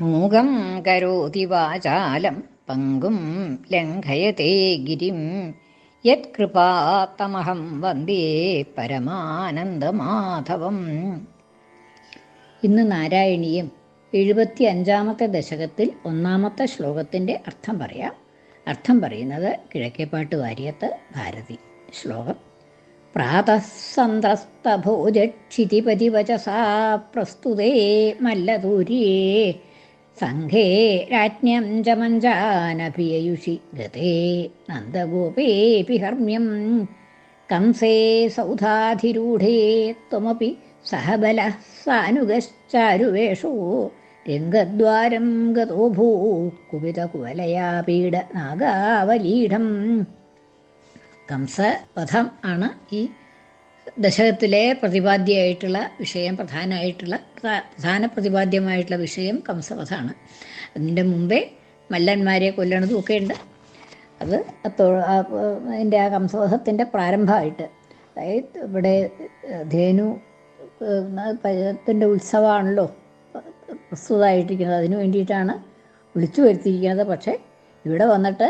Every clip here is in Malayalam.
മൂകം കരോതി വാചാലം പങ്കും ലംഘയത്തെ ഗിരിം. യത്കൃപാത്തമഹം വന്ദേ പരമാനന്ദമാധവം. ഇന്ന് നാരായണീയം എഴുപത്തി അഞ്ചാമത്തെ ദശകത്തിൽ ഒന്നാമത്തെ ശ്ലോകത്തിന്റെ അർത്ഥം പറയാം. അർത്ഥം പറയുന്നത് കിഴക്കേപ്പാട്ട് വാര്യത്ത് ഭാരതി. ശ്ലോകം. പ്രാതസന്ത്രസ്തഭോജക്ഷിതിപതിവചസാ പ്രസ്തുതേ മല്ലദൂര്യേ സംഘേ രാജ്ഞം ച മഞ്ചാനഭിയയുഷി ഗതേ നന്ദഗോപേപി ഹർമ്മ്യം. കംസേ സൗധാധിരൂഢേ ത്വമപി സഹബല സാനുഗശ്ചാരുവേഷോ. രംഗദ്വാരം ഗതോ ഭൂ കുപിതകുവലയാ പീഡ നാഗാവലീഢം കംസപഥം ആണ് ഈ ദശകത്തിലെ പ്രതിപാദ്യമായിട്ടുള്ള വിഷയം പ്രധാനമായിട്ടുള്ള പ്രധാന പ്രതിപാദ്യമായിട്ടുള്ള വിഷയം കംസവധാണ് അതിന്റെ മുമ്പേ മല്ലന്മാരെ കൊല്ലണതും ഒക്കെ ഉണ്ട് അത് അതിന്റെ ആ കംസവധത്തിന്റെ പ്രാരംഭമായിട്ട് അതായത് ഇവിടെ ധേനു ത്തിന്റെ ഉത്സവമാണല്ലോ പ്രസ്തുതമായിട്ടിരിക്കുന്നത്. അതിനു വേണ്ടിയിട്ടാണ് വിളിച്ചു വരുത്തിയിരിക്കുന്നത്. പക്ഷേ ഇവിടെ വന്നിട്ട്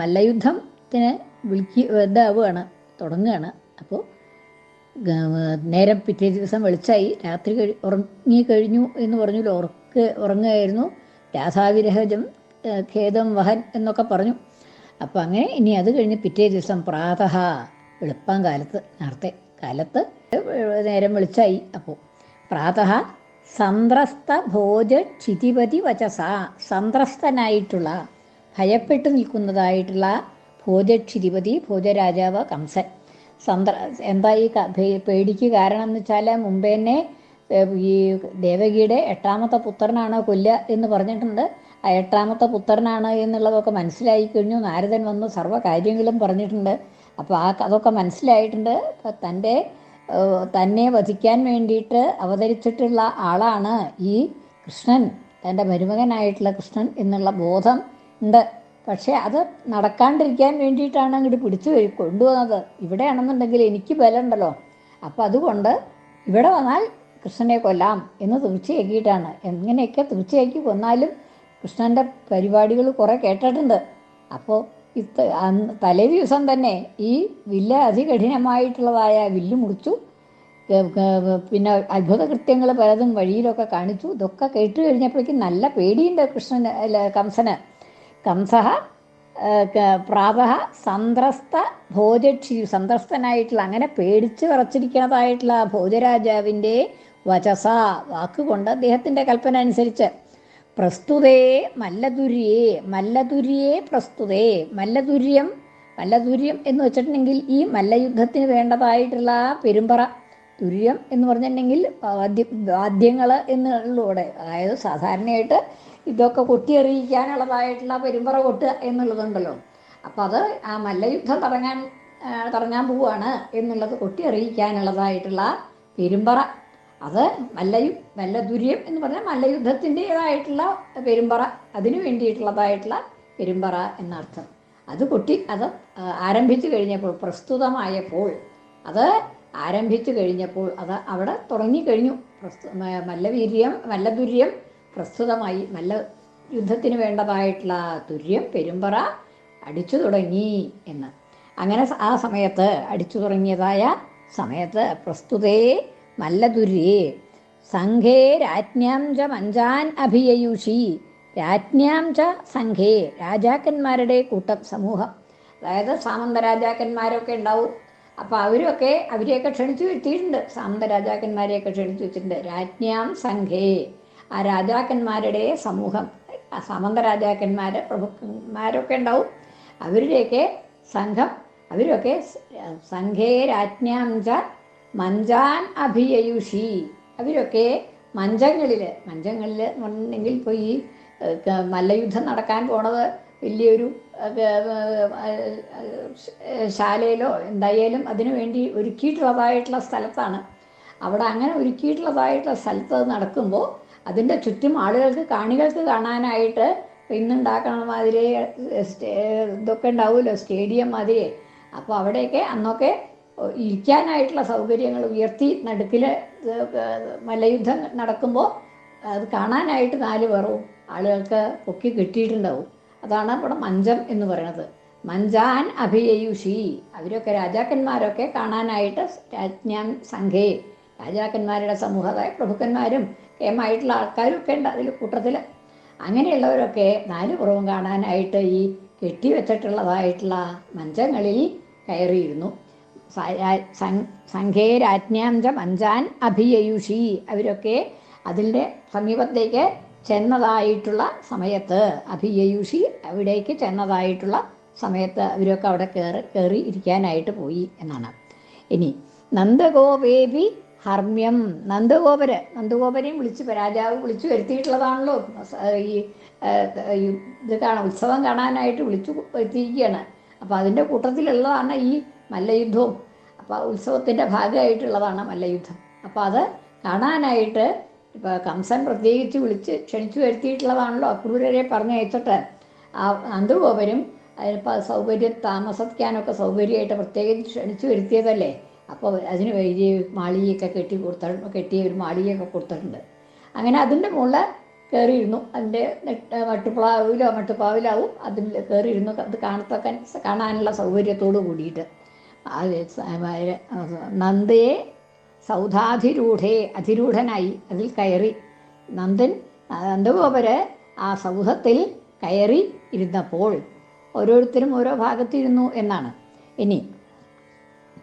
മല്ലയുദ്ധത്തിന് വിളിക്കുക ഇതാവുകയാണ് തുടങ്ങുകയാണ്. അപ്പോൾ നേരം പിറ്റേ ദിവസം വെളിച്ചായി. രാത്രി കഴി ഉറങ്ങിക്കഴിഞ്ഞു എന്ന് പറഞ്ഞു ഉറക്ക് ഉറങ്ങുകയായിരുന്നു. രാധാവിരഹജം ഖേദം വഹൻ എന്നൊക്കെ പറഞ്ഞു. അപ്പം അങ്ങനെ ഇനി അത് കഴിഞ്ഞ് പിറ്റേ ദിവസം പ്രാതഹ എളുപ്പം കാലത്ത് നേരത്തെ കാലത്ത് നേരം വെളിച്ചായി. അപ്പോൾ പ്രാതഹ സന്ത്രസ്ത ഭോജ ക്ഷിതിപതി വചസ സന്ത്രസ്തനായിട്ടുള്ള ഭയപ്പെട്ടു നിൽക്കുന്നതായിട്ടുള്ള ഭോജക്ഷിതിപതി ഭോജരാജാവ് കംസൻ. സന്ത്ര എന്താ ഈ പേടിക്ക് കാരണം എന്ന് വെച്ചാൽ മുമ്പേ തന്നെ ഈ ദേവകിയുടെ എട്ടാമത്തെ പുത്രനാണ് കൊല്ല എന്ന് പറഞ്ഞിട്ടുണ്ട്. ആ എട്ടാമത്തെ പുത്രനാണ് എന്നുള്ളതൊക്കെ മനസ്സിലായി കഴിഞ്ഞു. നാരദൻ വന്ന് സർവ കാര്യങ്ങളും പറഞ്ഞിട്ടുണ്ട്. അപ്പോൾ ആ അതൊക്കെ മനസ്സിലായിട്ടുണ്ട്. തന്റെ തന്നെ വധിക്കാൻ വേണ്ടിയിട്ട് അവതരിച്ചിട്ടുള്ള ആളാണ് ഈ കൃഷ്ണൻ. തന്റെ മരുമകനായിട്ടുള്ള കൃഷ്ണൻ എന്നുള്ള ബോധം ഉണ്ട്. പക്ഷേ അത് നടക്കാണ്ടിരിക്കാൻ വേണ്ടിയിട്ടാണ് അങ്ങോട്ട് പിടിച്ചു കൊണ്ടുവന്നത്. ഇവിടെയാണെന്നുണ്ടെങ്കിൽ എനിക്ക് ബലമുണ്ടല്ലോ. അപ്പം അതുകൊണ്ട് ഇവിടെ വന്നാൽ കൃഷ്ണനെ കൊല്ലാം എന്ന് തീർച്ചയാക്കിയിട്ടാണ്. എങ്ങനെയൊക്കെ തീർച്ചയാക്കി കൊന്നാലും കൃഷ്ണന്റെ പരിപാടികൾ കുറേ കേട്ടിട്ടുണ്ട്. അപ്പോൾ ഇത് തലേ ദിവസം തന്നെ ഈ വില്ല് അതികഠിനമായിട്ടുള്ളതായ വില്ല് മുറിച്ചു. പിന്നെ അത്ഭുത കൃത്യങ്ങൾ പലതും വഴിയിലൊക്കെ കാണിച്ചു. ഇതൊക്കെ കേട്ട് കഴിഞ്ഞപ്പോഴേക്കും നല്ല പേടിയുണ്ട് കൃഷ്ണൻ കംസന്. കംസ പ്രാതഹ സന്ത്രസ്ത ഭോജക്ഷി സന്ത്രസ്തനായിട്ടുള്ള അങ്ങനെ പേടിച്ച് വിറച്ചിരിക്കുന്നതായിട്ടുള്ള ഭോജരാജാവിന്റെ വചസ വാക്കുകൊണ്ട് അദ്ദേഹത്തിന്റെ കൽപ്പന അനുസരിച്ച് പ്രസ്തുതേ മല്ലതുര്യേ മല്ലതുര്യേ പ്രസ്തുതേ മല്ലതുര്യം മല്ലതുര്യം എന്ന് വെച്ചിട്ടുണ്ടെങ്കിൽ ഈ മല്ലയുദ്ധത്തിന് വേണ്ടതായിട്ടുള്ള പെരുമ്പറ തുര്യം എന്ന് പറഞ്ഞിട്ടുണ്ടെങ്കിൽ വാദ്യ വാദ്യങ്ങൾ എന്നുള്ളൂടെ അതായത് സാധാരണയായിട്ട് ഇതൊക്കെ കൊട്ടിയെറിയിക്കാനുള്ളതായിട്ടുള്ള പെരുമ്പറ കൊട്ടുക എന്നുള്ളതുണ്ടല്ലോ. അപ്പം അത് ആ മല്ലയുദ്ധം തുടങ്ങാൻ തുടങ്ങാൻ പോവുകയാണ് എന്നുള്ളത് കൊട്ടിയെറിയിക്കാനുള്ളതായിട്ടുള്ള പെരുമ്പറ. അത് മല്ലയു മല്ലദുര്യം എന്ന് പറഞ്ഞാൽ മല്ലയുദ്ധത്തിന്റെതായിട്ടുള്ള പെരുമ്പറ അതിനു വേണ്ടിയിട്ടുള്ളതായിട്ടുള്ള പെരുമ്പറ എന്നർത്ഥം. അത് കൊട്ടി അത് ആരംഭിച്ചു കഴിഞ്ഞപ്പോൾ പ്രസ്തുതമായപ്പോൾ അത് ആരംഭിച്ചു കഴിഞ്ഞപ്പോൾ അത് അവിടെ തുടങ്ങിക്കഴിഞ്ഞു പ്രസ്തു മല്ലവീര്യം മല്ലദുര്യം പ്രസ്തുതമായി നല്ല യുദ്ധത്തിന് വേണ്ടതായിട്ടുള്ള തുര്യം പെരുമ്പറ അടിച്ചു തുടങ്ങി എന്ന്. അങ്ങനെ ആ സമയത്ത് അടിച്ചു തുടങ്ങിയതായ സമയത്ത് പ്രസ്തുതേ നല്ല തുര്യേ സംഘേ രാജ്ഞാം ച മഞ്ചാൻ അഭിയയുഷി രാജ്ഞാം ച സംഘേ രാജാക്കന്മാരുടെ കൂട്ടം സമൂഹം. അതായത് സാമന്ത രാജാക്കന്മാരൊക്കെ ഉണ്ടാവും. അപ്പോൾ അവരൊക്കെ അവരെയൊക്കെ ക്ഷണിച്ചു വെച്ചിട്ടുണ്ട് സാമന്ത രാജാക്കന്മാരെയൊക്കെ ക്ഷണിച്ചു വെച്ചിട്ടുണ്ട്. രാജ്ഞാം സംഘേ. ആ രാജാക്കന്മാരുടെ സമൂഹം സാമന്ത രാജാക്കന്മാർ പ്രഭുക്കന്മാരൊക്കെ ഉണ്ടാവും. അവരുടെയൊക്കെ സംഘം അവരൊക്കെ സംഘേ രാജ്ഞാം ച മഞ്ചാൻ അഭിയയുഷി. അവരൊക്കെ മഞ്ചങ്ങളിൽ മഞ്ചങ്ങളിൽ എന്ന് പോയി മല്ലയുദ്ധം നടക്കാൻ പോണത് വലിയൊരു ശാലയിലോ എന്തായാലും അതിനു വേണ്ടി ഒരുക്കിയിട്ടുള്ളതായിട്ടുള്ള സ്ഥലത്താണ്. അവിടെ അങ്ങനെ ഒരുക്കിയിട്ടുള്ളതായിട്ടുള്ള സ്ഥലത്ത് നടക്കുമ്പോൾ അതിന്റെ ചുറ്റും ആളുകൾക്ക് കാണികൾക്ക് കാണാനായിട്ട് ഇന്നുണ്ടാക്കണ മാതിരി ഇതൊക്കെ ഉണ്ടാവുമല്ലോ സ്റ്റേഡിയം മാതിരി. അപ്പോൾ അവിടെയൊക്കെ അന്നൊക്കെ ഇരിക്കാനായിട്ടുള്ള സൗകര്യങ്ങൾ ഉയർത്തി നടുക്കിൽ മലയുദ്ധം നടക്കുമ്പോൾ അത് കാണാനായിട്ട് നാല് പേറും ആളുകൾക്ക് പൊക്കി കിട്ടിയിട്ടുണ്ടാവും. അതാണ് ഇവിടെ മഞ്ചം എന്ന് പറയുന്നത്. മഞ്ചാൻ അഭിയയുഷി. അവരൊക്കെ രാജാക്കന്മാരൊക്കെ കാണാനായിട്ട് രാജ്ഞാൻ സംഘേ രാജാക്കന്മാരുടെ സമൂഹമായ പ്രഭുക്കന്മാരും കേമായിട്ടുള്ള ആൾക്കാരും ഒക്കെ ഉണ്ട് അതിൽ കൂട്ടത്തിൽ അങ്ങനെയുള്ളവരൊക്കെ നാല് പുറവും കാണാനായിട്ട് ഈ കെട്ടിവെച്ചിട്ടുള്ളതായിട്ടുള്ള മഞ്ചങ്ങളിൽ കയറിയിരുന്നു. സംഘേ രാജ്ഞാഞ്ച മഞ്ചാൻ അഭിയയുഷി അവരൊക്കെ അതിന്റെ സമീപത്തേക്ക് ചെന്നതായിട്ടുള്ള സമയത്ത് അഭിയയുഷി അവിടേക്ക് ചെന്നതായിട്ടുള്ള സമയത്ത് അവരൊക്കെ അവിടെ കയറി കയറി ഇരിക്കാനായിട്ട് പോയി എന്നാണ്. ഇനി നന്ദഗോപേപി ഹർമ്മ്യം നന്ദഗോപര് നന്ദഗോപരെയും വിളിച്ച് രാജാവ് വിളിച്ചു വരുത്തിയിട്ടുള്ളതാണല്ലോ. ഈ ഇത് കാണാൻ ഉത്സവം കാണാനായിട്ട് വിളിച്ചു വരുത്തിയിരിക്കുകയാണ് അപ്പോൾ അതിന്റെ കൂട്ടത്തിലുള്ളതാണ് ഈ മല്ലയുദ്ധവും. അപ്പോൾ ഉത്സവത്തിന്റെ ഭാഗമായിട്ടുള്ളതാണ് മല്ലയുദ്ധം. അപ്പോൾ അത് കാണാനായിട്ട് ഇപ്പോൾ കംസൻ പ്രത്യേകിച്ച് വിളിച്ച് ക്ഷണിച്ചു വരുത്തിയിട്ടുള്ളതാണല്ലോ. അക്രൂരരെ പറഞ്ഞയച്ചിട്ട് ആ നന്ദഗോപരും അതിനിപ്പോൾ സൗകര്യം താമസിക്കാനൊക്കെ സൗകര്യമായിട്ട് പ്രത്യേകിച്ച് ക്ഷണിച്ചു വരുത്തിയതല്ലേ? അപ്പോൾ അതിന് ഈ മാളികയൊക്കെ കെട്ടി കൊടുത്ത കെട്ടിയ ഒരു മാളികയൊക്കെ കൊടുത്തിട്ടുണ്ട്. അങ്ങനെ അതിന്റെ മുകളിൽ കയറിയിരുന്നു അതിന്റെ മട്ടുപ്ലാവിലോ മട്ടുപ്പാവിലാവും അതിൽ കയറിയിരുന്നു അത് കാണത്തക്ക കാണാനുള്ള സൗകര്യത്തോട് കൂടിയിട്ട്. നന്ദയെ സൗധാധിരൂഢേ അധിരൂഢനായി അതിൽ കയറി. നന്ദൻ നന്ദഗോപര് ആ സൗഹത്തിൽ കയറി ഇരുന്നപ്പോൾ ഓരോരുത്തരും ഓരോ ഭാഗത്തിരുന്നു എന്നാണ്. ഇനി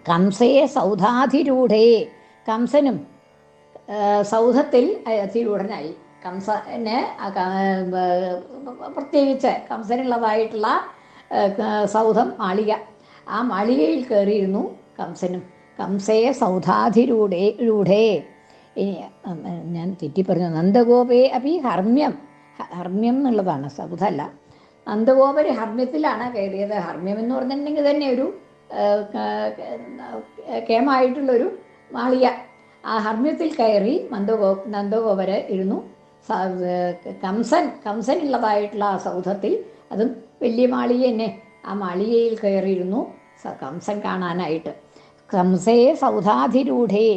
കംസയെ സൗധാധിരൂഢേ. കംസനും സൗധത്തിൽ അതിരൂഢനായി. കംസന് പ്രത്യേകിച്ച് കംസനുള്ളതായിട്ടുള്ള സൗധം മാളിക. ആ മാളികയിൽ കയറിയിരുന്നു കംസനും. കംസയെ സൗധാധിരൂഢേ രൂഢേ. ഞാൻ തെറ്റി പറഞ്ഞു നന്ദഗോപേ അപ്പി ഹർമ്മ്യം. ഹർമ്മ്യം എന്നുള്ളതാണ് സൗധല്ല നന്ദഗോപര് ഹർമ്മ്യത്തിലാണ് കയറിയത്. ഹർമ്മ്യം എന്ന് പറഞ്ഞിട്ടുണ്ടെങ്കിൽ തന്നെ ഒരു കേമായിട്ടുള്ളൊരു മാളിയ ആ ഹർമ്മ്യത്തിൽ കയറി നന്ദഗോ നന്ദഗോപര ഇരുന്നു. കംസൻ കംസനുള്ളതായിട്ടുള്ള ആ സൗധത്തിൽ അതും വലിയ മാളിക തന്നെ ആ മാളികയിൽ കയറിയിരുന്നു കംസൻ കാണാനായിട്ട്. കംസേ സൗധാധിരൂഢേ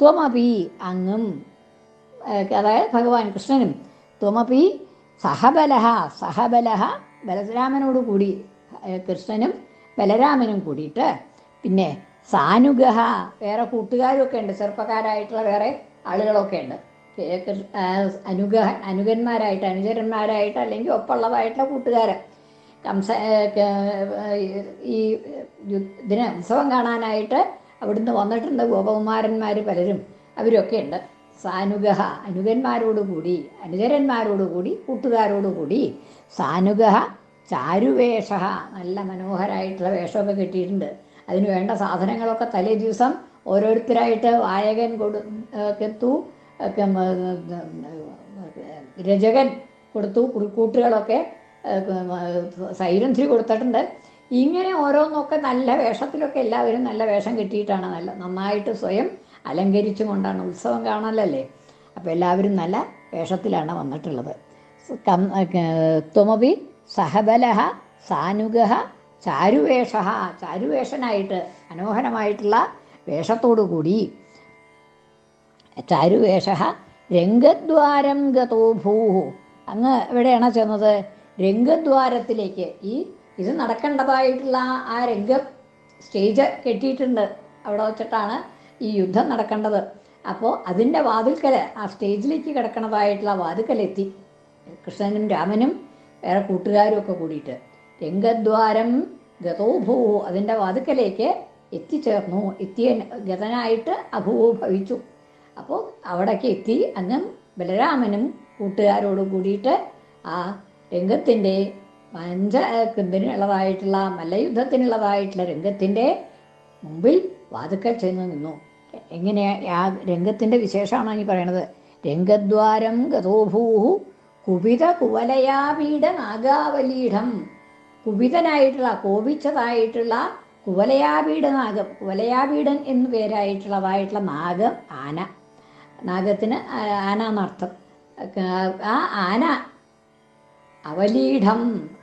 ത്വമപി അങ്ങും അതായത് ഭഗവാൻ കൃഷ്ണനും. ത്വമപി സഹബലഹ സഹബലഹ ബലരാമനോടുകൂടി കൃഷ്ണനും ബലരാമനും കൂടിയിട്ട്. പിന്നെ സാനുഗഹ വേറെ കൂട്ടുകാരൊക്കെ ഉണ്ട്. ചെറുപ്പക്കാരായിട്ടുള്ള വേറെ ആളുകളൊക്കെ ഉണ്ട്. അനുഗഹ അനുഗന്മാരായിട്ട് അനുചരന്മാരായിട്ട് അല്ലെങ്കിൽ ഒപ്പമുള്ളതായിട്ടുള്ള കൂട്ടുകാരൻ കംസ ഈ ഇതിന് ഉത്സവം കാണാനായിട്ട് അവിടുന്ന് വന്നിട്ടുണ്ട് ഗോപകുമാരന്മാർ പലരും. അവരൊക്കെ ഉണ്ട്. സാനുഗഹ അനുഗന്മാരോടുകൂടി അനുചരന്മാരോടുകൂടി കൂട്ടുകാരോടുകൂടി സാനുഗഹ ചാരുവേഷ നല്ല മനോഹരമായിട്ടുള്ള വേഷമൊക്കെ കിട്ടിയിട്ടുണ്ട്. അതിന് വേണ്ട സാധനങ്ങളൊക്കെ തലേ ദിവസം ഓരോരുത്തരായിട്ട് വായകൻ കൊടു കെത്തു രചകൻ കൊടുത്തു കുറിക്കൂട്ടുകളൊക്കെ സൈരന്ധ്രി കൊടുത്തിട്ടുണ്ട്. ഇങ്ങനെ ഓരോന്നൊക്കെ നല്ല വേഷത്തിലൊക്കെ എല്ലാവരും നല്ല വേഷം കിട്ടിയിട്ടാണ് നല്ല നന്നായിട്ട് സ്വയം അലങ്കരിച്ചു കൊണ്ടാണ് ഉത്സവം കാണലല്ലേ അപ്പോൾ എല്ലാവരും നല്ല വേഷത്തിലാണ് വന്നിട്ടുള്ളത്. ത്വമപി സഹബലഹ സാനുഗഹ ചാരുവേഷ ചാരുവേഷനായിട്ട് മനോഹരമായിട്ടുള്ള വേഷത്തോടു കൂടി ചാരുവേഷ രംഗദ്വാരം ഗതോ ഭൂഹു. അങ്ങ് എവിടെയാണ് ചെന്നത്? രംഗദ്വാരത്തിലേക്ക്. ഈ ഇത് നടക്കേണ്ടതായിട്ടുള്ള ആ രംഗ സ്റ്റേജ് കെട്ടിയിട്ടുണ്ട്. അവിടെ വച്ചിട്ടാണ് ഈ യുദ്ധം നടക്കേണ്ടത്. അപ്പോൾ അതിന്റെ വാതിൽക്കൽ ആ സ്റ്റേജിലേക്ക് കിടക്കണതായിട്ടുള്ള വാതിൽക്കലെത്തി. കൃഷ്ണനും രാമനും വേറെ കൂട്ടുകാരും ഒക്കെ കൂടിയിട്ട് രംഗദ്വാരം ഗതോഭൂ അതിന്റെ വാതുക്കലേക്ക് എത്തിച്ചേർന്നു. എത്തിയ ഗതനായിട്ട് അഭൂ ഭവിച്ചു. അപ്പോൾ അവിടേക്ക് എത്തി. അങ്ങ് ബലരാമനും കൂട്ടുകാരോടും കൂടിയിട്ട് ആ രംഗത്തിന്റെ പഞ്ച ഇതിനുള്ളതായിട്ടുള്ള മല്ലയുദ്ധത്തിനുള്ളതായിട്ടുള്ള രംഗത്തിന്റെ മുമ്പിൽ വാതുക്കൽ ചെന്ന് നിന്നു. എങ്ങനെയാ ആ രംഗത്തിന്റെ വിശേഷമാണ് ഈ പറയണത്? രംഗദ്വാരം ഗതോഭൂഹു കുപിത കുവലയാപീഠ നാഗാവലീഠം കുപിതനായിട്ടുള്ള കോപിച്ചതായിട്ടുള്ള കുവലയാപീഠ നാഗം കുവലയാപീഠൻ എന്നു പേരായിട്ടുള്ളതായിട്ടുള്ള നാഗം ആന. നാഗത്തിന് ആന എന്നർത്ഥം ആ ആന. അവലീഢം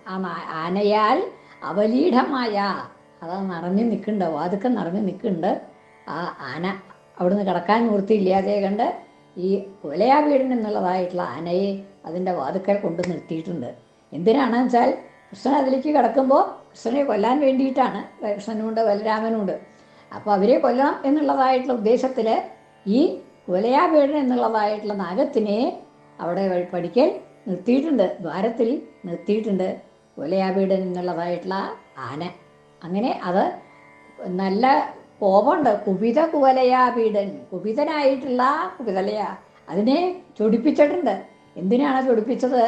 ആ ആനയാൽ അവലീഢമായ അത് നിറഞ്ഞു നിൽക്കുന്നുണ്ടാവും. അതൊക്കെ നിറഞ്ഞു നിൽക്കുന്നുണ്ട്. ആ ആന. അവിടുന്ന് കിടക്കാൻ നിവൃത്തിയില്ലാതെ കണ്ട് ഈ കുലയാവീടൻ എന്നുള്ളതായിട്ടുള്ള ആനയെ അതിന്റെ വാതുക്കൽ കൊണ്ട് നിർത്തിയിട്ടുണ്ട്. എന്തിനാണെന്ന് വെച്ചാൽ കൃഷ്ണൻ അതിലേക്ക് കിടക്കുമ്പോൾ കൃഷ്ണനെ കൊല്ലാൻ വേണ്ടിയിട്ടാണ് കൃഷ്ണനുണ്ട് ബലരാമനുണ്ട് അപ്പോൾ അവരെ കൊല്ലണം എന്നുള്ളതായിട്ടുള്ള ഉദ്ദേശത്തിൽ ഈ കുലയാവീടൻ എന്നുള്ളതായിട്ടുള്ള നാഗത്തിനെ അവിടെ പഠിക്കൽ നിർത്തിയിട്ടുണ്ട്. ദ്വാരത്തിൽ നിർത്തിയിട്ടുണ്ട് കുലയാവീടൻ എന്നുള്ളതായിട്ടുള്ള ആന. അങ്ങനെ അത് നല്ല കോപമുണ്ട്. കുപിത കുവലയാപീഡൻ കുപിതനായിട്ടുള്ള കുപിതലയ. അതിനെ ചൊടിപ്പിച്ചിട്ടുണ്ട്. എന്തിനാണ് ചൊടിപ്പിച്ചത്?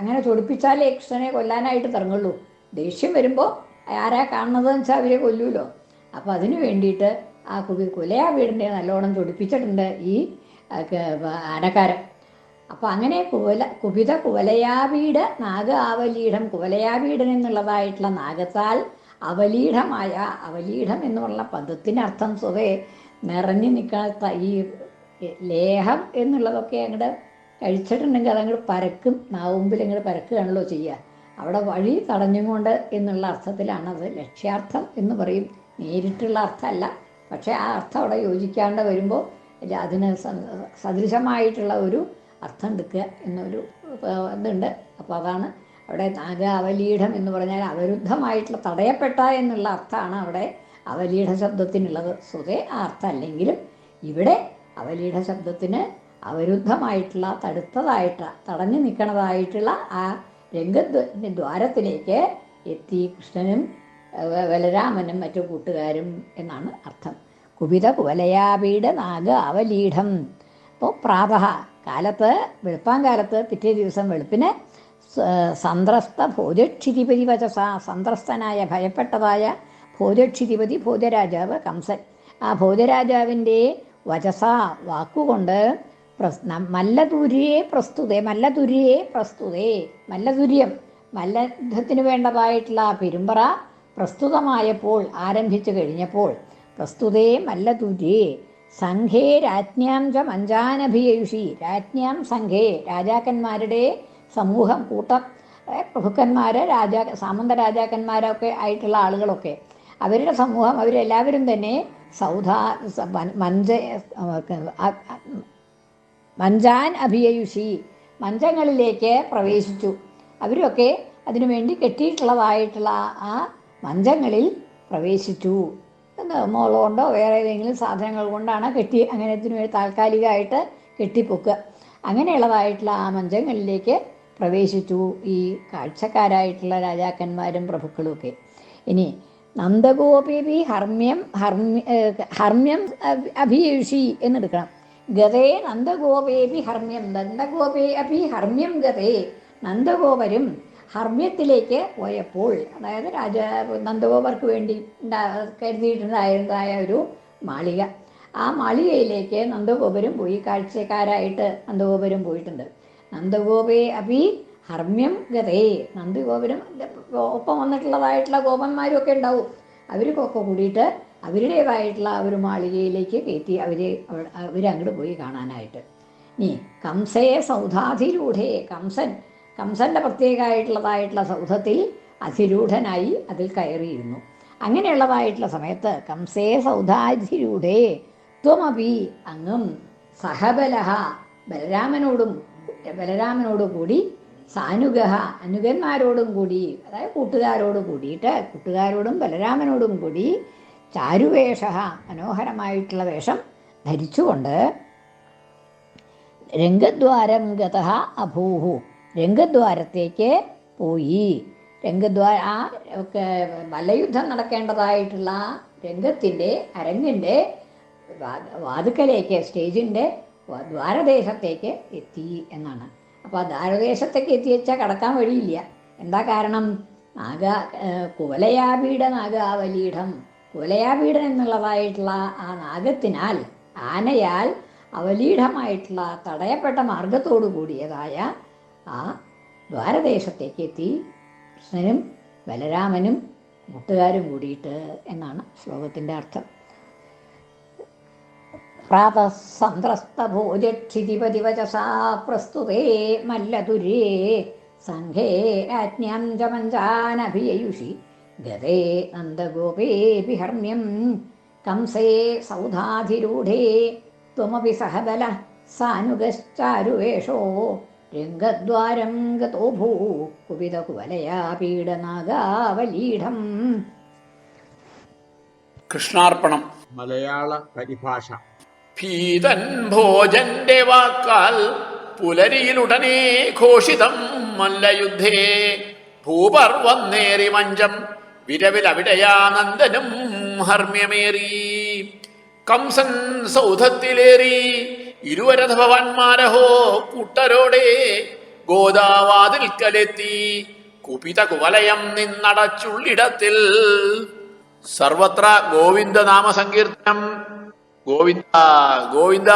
അങ്ങനെ ചൊടിപ്പിച്ചാലേ കൃഷ്ണനെ കൊല്ലാനായിട്ട് തുടങ്ങുള്ളൂ ദേഷ്യം വരുമ്പോൾ ആരാ കാണുന്നതെന്ന് വെച്ചാൽ അവരെ കൊല്ലൂലോ. അപ്പോൾ അതിനു വേണ്ടിയിട്ട് ആ കുബി കൊലയാ വീടിന്റെ നല്ലോണം ചൊടിപ്പിച്ചിട്ടുണ്ട് ഈ ആനക്കാരൻ. അപ്പോൾ അങ്ങനെ കുവല കുപിത കുവലയാവീട് നാഗ ആവലീഢം കുവലയാവീടൻ എന്നുള്ളതായിട്ടുള്ള നാഗത്താൽ അവലീഢമായ അവലീഢം എന്നുള്ള പദത്തിനർത്ഥം സ്വതേ നിറഞ്ഞു നിൽക്കാത്ത ഈ ലേഹം എന്നുള്ളതൊക്കെ അങ്ങോട്ട് കഴിച്ചിട്ടുണ്ടെങ്കിൽ അതങ്ങോട്ട് പരക്കും. നാവുമ്പിൽ ഇങ്ങനെ പരക്കുകയാണല്ലോ ചെയ്യുക അവിടെ വഴി തടഞ്ഞുകൊണ്ട് എന്നുള്ള അർത്ഥത്തിലാണത് ലക്ഷ്യാർത്ഥം എന്ന് പറയും. നേരിട്ടുള്ള അർത്ഥമല്ല. പക്ഷേ ആ അർത്ഥം അവിടെ യോജിക്കാണ്ട് വരുമ്പോൾ അതിന് സദൃശമായിട്ടുള്ള ഒരു അർത്ഥം എടുക്കുക എന്നൊരു ഇതുണ്ട്. അപ്പോൾ അതാണ് അവിടെ നാഗ അവലീഢം എന്ന് പറഞ്ഞാൽ അവരുദ്ധമായിട്ടുള്ള തടയപ്പെട്ട എന്നുള്ള അർത്ഥമാണ് അവിടെ അവലീഢ ശബ്ദത്തിനുള്ളത്. സ്വതേ ആ അർത്ഥം അല്ലെങ്കിലും ഇവിടെ അവലീഢ ശബ്ദത്തിന് അവരുദ്ധമായിട്ടുള്ള തടുത്തതായിട്ട് തടഞ്ഞു നിൽക്കണതായിട്ടുള്ള ആ രംഗദ്വ ദ്വാരത്തിലേക്ക് എത്തി കൃഷ്ണനും ബലരാമനും മറ്റു കൂട്ടുകാരും എന്നാണ് അർത്ഥം. കുപിത കുവലയാപീഠ നാഗ അവലീഢം അപ്പോൾ പ്രാതः കാലത്ത് വെളുപ്പാങ്കാലത്ത് പിറ്റേ ദിവസം വെളുപ്പിന് സന്ത്രസ്ത ഭോജക്ഷിതിപതി വചസ സന്ത്രസ്തനായ ഭയപ്പെട്ടതായ ഭോജക്ഷിതിപതി ഭോജരാജാവ് കംസൻ. ആ ഭോജരാജാവിന്റെ വചസ വാക്കുകൊണ്ട് പ്രസ് മല്ലതുര്യേ പ്രസ്തുതേ മല്ലതുര്യേ പ്രസ്തുതേ മല്ലതുര്യം. മല്ലയുദ്ധത്തിന് വേണ്ടതായിട്ടുള്ള പെരുമ്പറ പ്രസ്തുതമായപ്പോൾ ആരംഭിച്ചു കഴിഞ്ഞപ്പോൾ പ്രസ്തുതേ മല്ലതുര്യേ സംഘേ രാജ്ഞാം ച മഞ്ചാനഭിയുഷി രാജ്ഞാം സംഘേ രാജാക്കന്മാരുടെ സമൂഹം കൂട്ടം പ്രഭുക്കന്മാർ രാജാ സാമന്ത രാജാക്കന്മാരൊക്കെ ആയിട്ടുള്ള ആളുകളൊക്കെ അവരുടെ സമൂഹം അവരെല്ലാവരും തന്നെ സൗധാ മഞ്ച മഞ്ചാൻ അഭിയയുഷി മഞ്ചങ്ങളിലേക്ക് പ്രവേശിച്ചു. അവരൊക്കെ അതിനുവേണ്ടി കെട്ടിയിട്ടുള്ളതായിട്ടുള്ള ആ മഞ്ചങ്ങളിൽ പ്രവേശിച്ചു. എന്താ മോളുകൊണ്ടോ വേറെ ഏതെങ്കിലും സാധനങ്ങൾ കൊണ്ടാണ് കെട്ടി അങ്ങനെ ഇതിനു വേണ്ടി താൽക്കാലികമായിട്ട് കെട്ടിപ്പൊക്കുക. അങ്ങനെയുള്ളതായിട്ടുള്ള ആ മഞ്ചങ്ങളിലേക്ക് പ്രവേശിച്ചു. ഈ കാഴ്ചക്കാരായിട്ടുള്ള രാജാക്കന്മാരും പ്രഭുക്കളും ഒക്കെ ഇനി നന്ദഗോപി ഹർമ്യം ഹർമ്യ ഹർമ്യം അഭി- അഭിയുഷി എന്നെടുക്കണം. ഗതേ നന്ദഗോപേപി ഹർമ്മ്യം നന്ദഗോപേ അപി ഹർമ്മ്യം ഗതേ. നന്ദഗോപരും ഹർമ്മ്യത്തിലേക്ക് പോയപ്പോൾ അതായത് രാജ നന്ദഗോപർക്ക് വേണ്ടി കരുതിയിട്ടുണ്ടായിരുന്നതായ ഒരു മാളിക. ആ മാളികയിലേക്ക് നന്ദഗോപരും പോയി കാഴ്ചക്കാരായിട്ട് നന്ദഗോപരും പോയിട്ടുണ്ട്. നന്ദഗോപേ അപി ഹർമ്മ്യം ഗതേ. നന്ദഗോപരും ഒപ്പം വന്നിട്ടുള്ളതായിട്ടുള്ള ഗോപന്മാരും ഒക്കെ ഉണ്ടാവും. അവർക്കൊക്കെ കൂടിയിട്ട് അവരുടേതായിട്ടുള്ള ഒരു മാളികയിലേക്ക് കയറ്റി അവരെ അവ- അവരങ്ങോട്ട് പോയി കാണാനായിട്ട്. ഇനി കംസയെ സൗധാധിരൂഢേ കംസൻ കംസന്റെ പ്രത്യേകമായിട്ടുള്ളതായിട്ടുള്ള സൗധത്തിൽ അധിരൂഢനായി അതിൽ കയറിയിരുന്നു. അങ്ങനെയുള്ളതായിട്ടുള്ള സമയത്ത് കംസേ സൗധാധിരൂഢേ ത്വമപി അങ്ങും സഹബലഹ ബലരാമനോടും ബലരാമനോട് കൂടി സാനുഗഹ അനുഗന്മാരോടും കൂടി അതായത് കൂട്ടുകാരോട് കൂടിയിട്ട് കൂട്ടുകാരോടും ബലരാമനോടും കൂടി ചാരുവേഷ മനോഹരമായിട്ടുള്ള വേഷം ധരിച്ചുകൊണ്ട് രംഗദ്വാരം ഗത അഭൂഹു. രംഗദ്വാരത്തേക്ക് പോയി. രംഗദ്വാര ആ ഒക്കെ മല്ലയുദ്ധം നടക്കേണ്ടതായിട്ടുള്ള രംഗത്തിന്റെ അരങ്ങിന്റെ വാതുക്കലേക്ക് സ്റ്റേജിന്റെ ദ്വാരദേശത്തേക്ക് എത്തി എന്നാണ്. അപ്പോൾ ദ്വാരദേശത്തേക്ക് എത്തി വെച്ചാൽ കടക്കാൻ വഴിയില്ല. എന്താ കാരണം? നാഗ കുവലയാപീഠ നാഗാവലീഠം. കുവലയാപീഠൻ എന്നുള്ളതായിട്ടുള്ള ആ നാഗത്തിനാൽ ആനയാൽ അവലീഢമായിട്ടുള്ള തടയപ്പെട്ട മാർഗത്തോടു കൂടിയതായ ആ ദ്വാരദേശത്തേക്ക് എത്തി കൃഷ്ണനും ബലരാമനും കൂട്ടുകാരും കൂടിയിട്ട് എന്നാണ് ശ്ലോകത്തിന്റെ അർത്ഥം. പ്രാതസന്ത്രസ്തഭോജക്ഷിതിപതിവചസാ പ്രസ്തുതേ മല്ലതുര്യേ സംഘേ രാജ്ഞാം ച മഞ്ചാനഭിയയുഷി ഗതേ നന്ദഗോപേപി ഹർമ്യം കംസേ സൗധാധിരൂഢേ. ത്വമപി സഹബല സാനുഗശ്ചാരുവേഷോ. രംഗദ്വാരം ഗതോ ഭൂ. കുപിത കുവലയാ പീഡനാഗാവലീഢം. കൃഷ്ണാർപ്പണം. മലയാള പരിഭാഷ. ഭീതൻ ഭോജന്റെ വാക്കാൽ പുലരിയിലുടനെ ഘോഷിതം മല്ലയുദ്ധേ. ഭൂപർവം നേറി മഞ്ചം വിരവിലവിടെയാനന്ദനും ഹർമ്യമേറി കംസൻ സൗധത്തിലേറി. ഇരുവരഥ ഭവാന്മാരഹോ കൂട്ടരോടെ ഗോദാവാതിൽക്കലെത്തി കുപിത കുവലയം നിന്നടച്ചുള്ളിടത്തിൽ. സർവത്ര ഗോവിന്ദ നാമ സങ്കീർത്തനം ഗോവിന്ദ ഗോവിന്ദ.